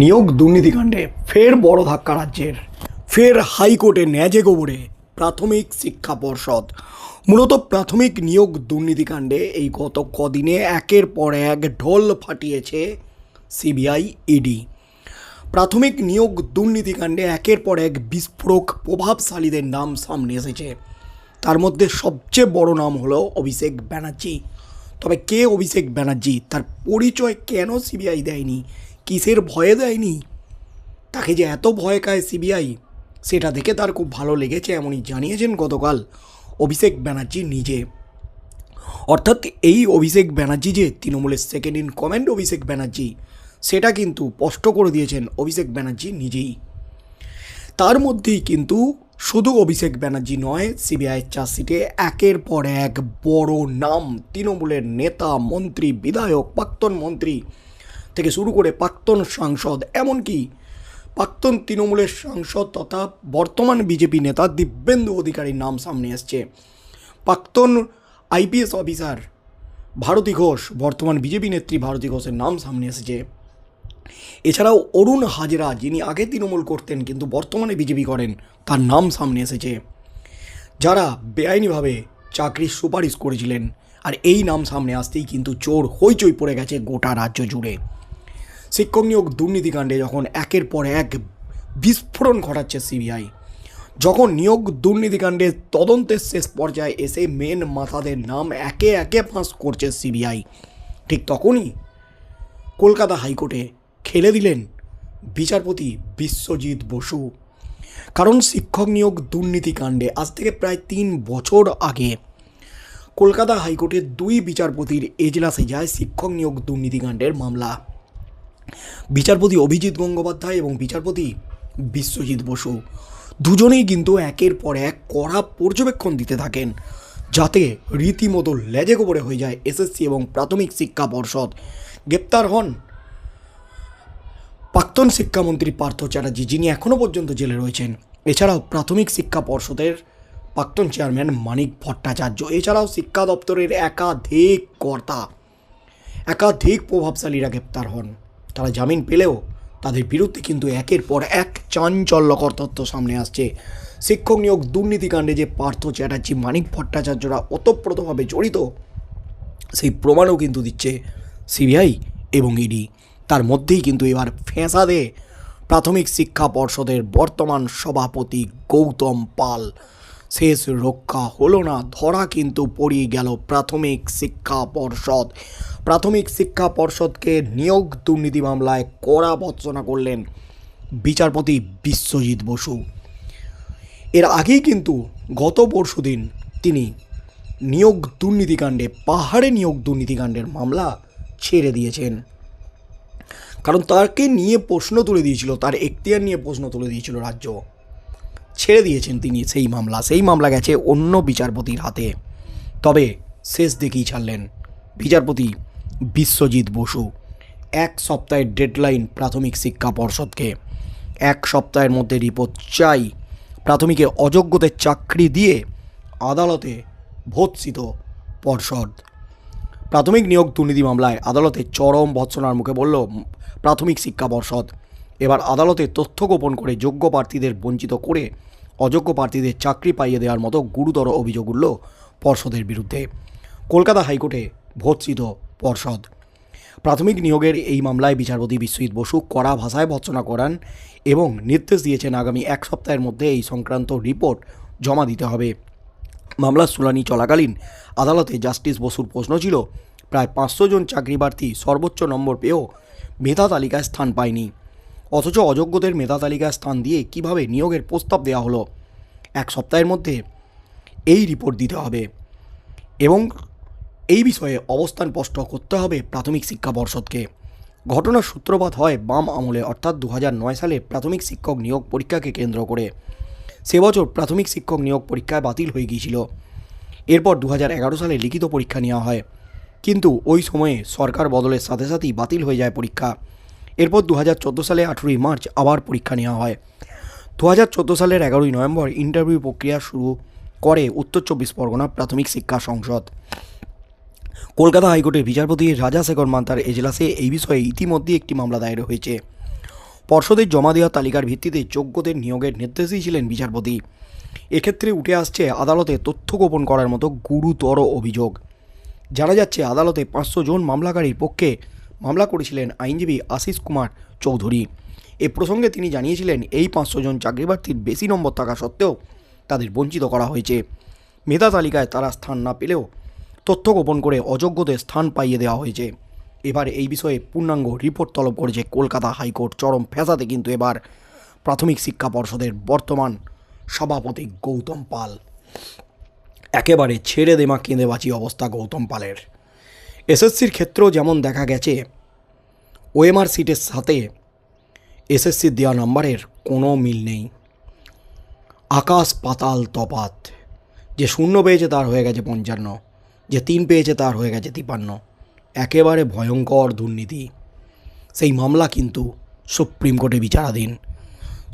নিয়োগ দুর্নীতিকাণ্ডে ফের বড় ধাক্কা রাজ্যের। ফের হাইকোর্টে ন্যাজে গোবরে প্রাথমিক শিক্ষা পর্ষদ। মূলত প্রাথমিক নিয়োগ দুর্নীতিকাণ্ডে এই গত কদিনে একের পর এক ঢোল ফাটিয়েছে সিবিআই ইডি। প্রাথমিক নিয়োগ দুর্নীতিকাণ্ডে একের পর এক বিস্ফোরক প্রভাবশালীদের নাম সামনে এসেছে। তার মধ্যে সবচেয়ে বড় নাম হলো অভিষেক ব্যানার্জি। তবে কে অভিষেক ব্যানার্জি? তার পরিচয় কেন সিবিআই দেয়নি? কিসের ভয়ে দেয়নি? তাকে যে এত ভয় খায় সিবিআই, সেটা দেখে তার খুব ভালো লেগেছে এমনই জানিয়েছেন গতকাল অভিষেক ব্যানার্জি নিজে। অর্থাৎ এই অভিষেক ব্যানার্জি যে তৃণমূলের second in command Abhishek Banerjee, সেটা কিন্তু স্পষ্ট করে দিয়েছেন অভিষেক ব্যানার্জি নিজেই। তার মধ্যেই কিন্তু শুধু অভিষেক ব্যানার্জি নয় সিবিআই চার্জশিটে একের পর এক বড় নাম তৃণমূলের নেতা, মন্ত্রী, বিধায়ক, প্রাক্তন মন্ত্রী থেকে শুরু করে প্রাক্তন সাংসদ, এমনকি প্রাক্তন তৃণমূলের সাংসদ তথা বর্তমান বিজেপি নেতা দিব্যেন্দু অধিকারীর নাম সামনে এসছে। প্রাক্তন আইপিএস অফিসার ভারতী ঘোষ, বর্তমান বিজেপি নেত্রী ভারতী ঘোষের নাম সামনে এসেছে। এছাড়াও অরুণ হাজরা, যিনি আগে তৃণমূল করতেন কিন্তু বর্তমানে বিজেপি করেন, তার নাম সামনে এসেছে। যারা বেআইনিভাবে চাকরির সুপারিশ করেছিলেন, আর এই নাম সামনে আসতেই কিন্তু চোর হইচই পড়ে গেছে গোটা রাজ্য জুড়ে। শিক্ষক নিয়োগ দুর্নীতিকাণ্ডে যখন একের পর এক বিস্ফোরণ ঘটাচ্ছে সিবিআই, যখন নিয়োগ দুর্নীতিকাণ্ডে তদন্তের শেষ পর্যায়ে এসে মেন মাথাদের নাম একে একে ফাঁস করছে সিবিআই, ঠিক তখনই কলকাতা হাইকোর্টে খেলে দিলেন বিচারপতি বিশ্বজিৎ বসু। কারণ শিক্ষক নিয়োগ দুর্নীতিকাণ্ডে আজ থেকে প্রায় তিন বছর আগে কলকাতা হাইকোর্টের দুই বিচারপতির এজলাসে যায় শিক্ষক নিয়োগ দুর্নীতিকাণ্ডের মামলা। বিচারপতি অভিজিৎ গঙ্গোপাধ্যায় এবং বিচারপতি বিশ্বজিৎ বসু দুজনেই কিন্তু একের পর এক কড়া পর্যবেক্ষণ দিতে থাকেন, যাতে রীতিমতো লেজে গোবরে হয়ে যায় এসএসসি এবং প্রাথমিক শিক্ষা পর্ষদ। গ্রেপ্তার হন প্রাক্তন শিক্ষামন্ত্রী পার্থ চ্যাটার্জি, যিনি এখনও পর্যন্ত জেলে রয়েছেন। এছাড়াও প্রাথমিক শিক্ষা পর্ষদের প্রাক্তন চেয়ারম্যান মানিক ভট্টাচার্য, এছাড়াও শিক্ষা দপ্তরের একাধিক কর্তা, একাধিক প্রভাবশালীরা গ্রেপ্তার হন। তারা জামিন পেলেও তাদের বিরুদ্ধে কিন্তু একের পর এক চাঞ্চল্যকর তথ্য সামনে আসছে। শিক্ষক নিয়োগ দুর্নীতিকাণ্ডে যে পার্থ চ্যাটার্জি, মানিক ভট্টাচার্যরা ওতপ্রোতভাবে জড়িত, সেই প্রমাণও কিন্তু দিচ্ছে সিবিআই এবং ইডি তার মধ্যেই কিন্তু এবার ফেঁসাদে প্রাথমিক শিক্ষা পর্ষদের বর্তমান সভাপতি গৌতম পাল। শেষ রক্ষা হলো না। ধরা কিন্তু পড়িয়ে গেল প্রাথমিক শিক্ষা পর্ষদ। প্রাথমিক শিক্ষা পর্ষদকে নিয়োগ দুর্নীতি মামলায় কড়া বর্জনা করলেন বিচারপতি বিশ্বজিৎ বসু। এর আগেই কিন্তু গত পরশুদিন তিনি নিয়োগ দুর্নীতিকাণ্ডে পাহাড়ে নিয়োগ দুর্নীতিকাণ্ডের মামলা ছেড়ে দিয়েছেন। কারণ তাকে নিয়ে প্রশ্ন তুলে দিয়েছিল, তার এখতিয়ার নিয়ে প্রশ্ন তুলে দিয়েছিল রাজ্য। ছেড়ে দিয়েছেন তিনি সেই মামলা। সেই মামলা গেছে অন্য বিচারপতির হাতে। তবে শেষ দেখেই ছাড়লেন বিচারপতি বিশ্বজিৎ বসু। এক সপ্তাহের ডেডলাইন প্রাথমিক শিক্ষা পর্ষদকে। এক সপ্তাহের মধ্যে রিপোর্ট চাই। প্রাথমিকে অযোগ্যদের চাকরি দিয়ে আদালতে ভৎসিত পর্ষদ। প্রাথমিক নিয়োগ দুর্নীতি মামলায় আদালতে চরম ভৎসনার মুখে বলল প্রাথমিক শিক্ষা পর্ষদ। এবার আদালতে তথ্য গোপন করে যোগ্য প্রার্থীদের বঞ্চিত করে অযোগ্য প্রার্থীদের চাকরি পাইয়ে দেওয়ার মতো গুরুতর অভিযোগ উঠল পর্ষদের বিরুদ্ধে। কলকাতা হাইকোর্টে ভৎসিত পর্ষদ। প্রাথমিক নিয়োগের এই মামলায় বিচারপতি বিশ্বজিৎ বসু কড়া ভাষায় ভৎসনা করান এবং নির্দেশ দিয়েছেন আগামী এক সপ্তাহের মধ্যে এই সংক্রান্ত রিপোর্ট জমা দিতে হবে। মামলার শুনানি চলাকালীন আদালতে জাস্টিস বসুর প্রশ্ন ছিল, প্রায় পাঁচশো জন চাকরি প্রার্থী সর্বোচ্চ নম্বর পেয়েও মেধা তালিকায় স্থান পায়নি। অথচ অযোগ্যদের মেধা তালিকায় স্থান দিয়ে কীভাবে নিয়োগের প্রস্তাব দেওয়া হলো, এক সপ্তাহের মধ্যে এই রিপোর্ট দিতে হবে। এবং এই বিষয়ে অবস্থান স্পষ্ট করতে হবে প্রাথমিক শিক্ষা পর্ষদকে। ঘটনার সূত্রপাত হয় বাম আমলে, অর্থাৎ দু সালে প্রাথমিক শিক্ষক নিয়োগ পরীক্ষাকে কেন্দ্র করে। সে বছর প্রাথমিক শিক্ষক নিয়োগ পরীক্ষায় বাতিল হয়ে গিয়েছিল। এরপর দু হাজার এগারো সালে লিখিত পরীক্ষা নেওয়া হয়। কিন্তু ওই সময়ে সরকার বদলের সাথে সাথেই বাতিল হয়ে যায় পরীক্ষা। এরপর দু হাজার চোদ্দ সালে আঠেরোই মার্চ আবার পরীক্ষা নেওয়া হয়। দু হাজার চোদ্দ সালের এগারোই নভেম্বর ইন্টারভিউ প্রক্রিয়া শুরু করে উত্তর চব্বিশ পরগনা প্রাথমিক শিক্ষা সংসদ। কলকাতা হাইকোর্টের বিচারপতি রাজা শেখর মান্তার এজলাসে এই বিষয়ে ইতিমধ্যে একটি মামলা দায়ের হয়েছে। পর্ষদের জমা দেওয়া তালিকার ভিত্তিতে যোগ্যদের নিয়োগের নির্দেশই ছিলেন বিচারপতি। এক্ষেত্রে উঠে আসছে আদালতে তথ্য গোপন করার মতো গুরুতর অভিযোগ। জানা যাচ্ছে আদালতে পাঁচশো জন মামলাকারীর পক্ষে মামলা করেছিলেন আইনজীবী আশিস কুমার চৌধুরী। এ প্রসঙ্গে তিনি জানিয়েছিলেন, এই পাঁচশো জন চাকরিপ্রার্থীর বেশি নম্বর থাকা সত্ত্বেও তাদের বঞ্চিত করা হয়েছে। মেধা তালিকায় তারা স্থান না পেলেও তথ্য গোপন করে অযোগ্যদের স্থান পাইয়ে দেওয়া হয়েছে। এবার এই বিষয়ে পূর্ণাঙ্গ রিপোর্ট তলব করেছে কলকাতা হাইকোর্ট। চরম ফেসাতে কিন্তু এবার প্রাথমিক শিক্ষা পর্ষদের বর্তমান সভাপতি গৌতম পাল। একেবারে ছেড়ে দেমা কেঁদে বাঁচি অবস্থা গৌতম পালের। এসএসসির ক্ষেত্রেও যেমন দেখা গেছে, ওএমআর সিটের সাথে এসএসসির দেওয়া নাম্বারের কোনো মিল নেই। আকাশ পাতাল তপাত যে শূন্য পেয়েছে তার হয়ে গেছে পঞ্চান্ন, যে তিন পেয়েছে তার হয়ে গেছে তিপান্ন। একেবারে ভয়ঙ্কর দুর্নীতি। সেই মামলা কিন্তু সুপ্রিম কোর্টে বিচারাধীন।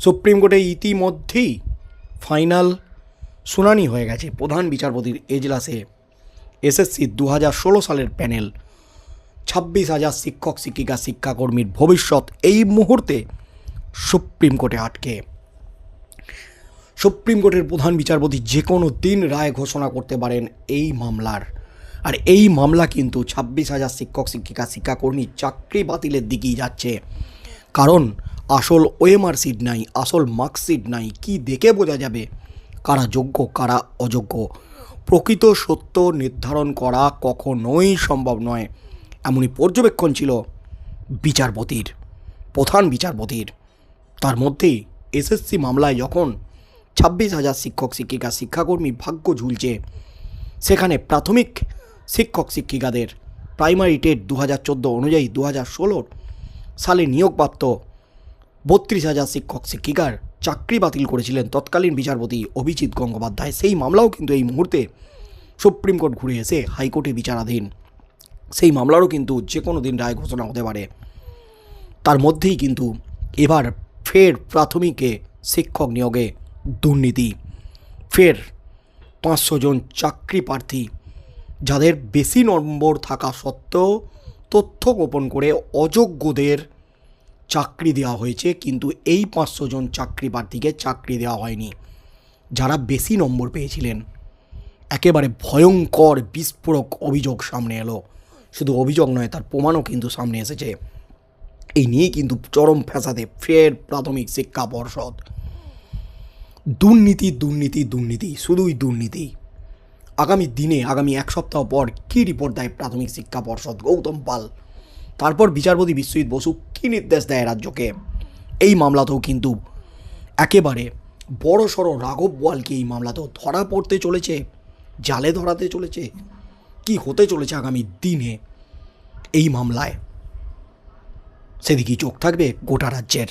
সুপ্রিম কোর্টে ইতিমধ্যেই ফাইনাল শুনানি হয়ে গেছে। প্রধান বিচারপতির এজলাসে এসএসসি দু হাজার ষোলো সালের প্যানেল। ছাব্বিশ হাজার শিক্ষক, শিক্ষিকা, শিক্ষাকর্মীর ভবিষ্যৎ এই মুহূর্তে সুপ্রিম কোর্টে আটকে। সুপ্রিম কোর্টের প্রধান বিচারপতি যে কোনো দিন রায় ঘোষণা করতে পারেন এই মামলার। আর এই মামলা কিন্তু ছাব্বিশ হাজার শিক্ষক, শিক্ষিকা, শিক্ষাকর্মী চাকরি বাতিলের দিকেই যাচ্ছে। কারণ আসল ওএমআর সিট নাই, আসল মার্কশিট নাই, কি দেখে বোঝা যাবে কারা যোগ্য, কারা অযোগ্য? প্রকৃত সত্য নির্ধারণ করা কখনোই সম্ভব নয়। এমনই পর্যবেক্ষণ ছিল বিচারপতির, প্রধান বিচারপতির। তার মধ্যেই এসএসসি মামলায় যখন ছাব্বিশ হাজার শিক্ষক, শিক্ষিকা, শিক্ষাকর্মী ভাগ্য ঝুলছে, সেখানে প্রাথমিক শিক্ষক, শিক্ষিকাদের প্রাইমারি টেট দু হাজার চোদ্দ অনুযায়ী দু হাজার ষোলোর সালে নিয়োগপ্রাপ্ত বত্রিশ হাজার শিক্ষক, শিক্ষিকার চাকরি বাতিল করেছিলেন তৎকালীন বিচারপতি অভিজিৎ গঙ্গোপাধ্যায়। সেই মামলাও কিন্তু এই মুহূর্তে সুপ্রিম কোর্ট ঘুরে এসে হাইকোর্টে বিচারাধীন। সেই মামলারও কিন্তু যে কোনো দিন রায় ঘোষণা হতে পারে। তার মধ্যেই কিন্তু এবার ফের প্রাথমিকে শিক্ষক নিয়োগে দুর্নীতি। ফের পাঁচশো জন চাকরি প্রার্থী, যাদের বেশি নম্বর থাকা সত্ত্বেও তথ্য গোপন করে অযোগ্যদের চাকরি দেওয়া হয়েছে, কিন্তু এই পাঁচশো জন চাকরি প্রার্থীকে চাকরি দেওয়া হয়নি। যারা বেশি নম্বর পেয়েছিলেন। একেবারে ভয়ঙ্কর, বিস্ফোরক অভিযোগ সামনে এলো। শুধু অভিযোগ নয়, তার প্রমাণও কিন্তু সামনে এসেছে। এই নিয়ে কিন্তু চরম ফ্যাসাদে ফের প্রাথমিক শিক্ষা পর্ষদ। দুর্নীতি দুর্নীতি দুর্নীতি, শুধুই দুর্নীতি। আগামী দিনে, আগামী এক সপ্তাহ পর কী রিপোর্ট দেয় প্রাথমিক শিক্ষা পর্ষদ? গৌতম পাল। তারপর বিচারপতি বিশ্বজিৎ বসু কী নির্দেশ দেয় রাজ্যকে? এই মামলাতেও কিন্তু একেবারে বড় সড়ো রাঘব বোয়ালকে এই মামলাতেও ধরা পড়তে চলেছে, জালে ধরাতে চলেছে, কি হতে চলেছে আগামী দিনে এই মামলায়? সেদিকেই চোখ থাকবে গোটা রাজ্যের।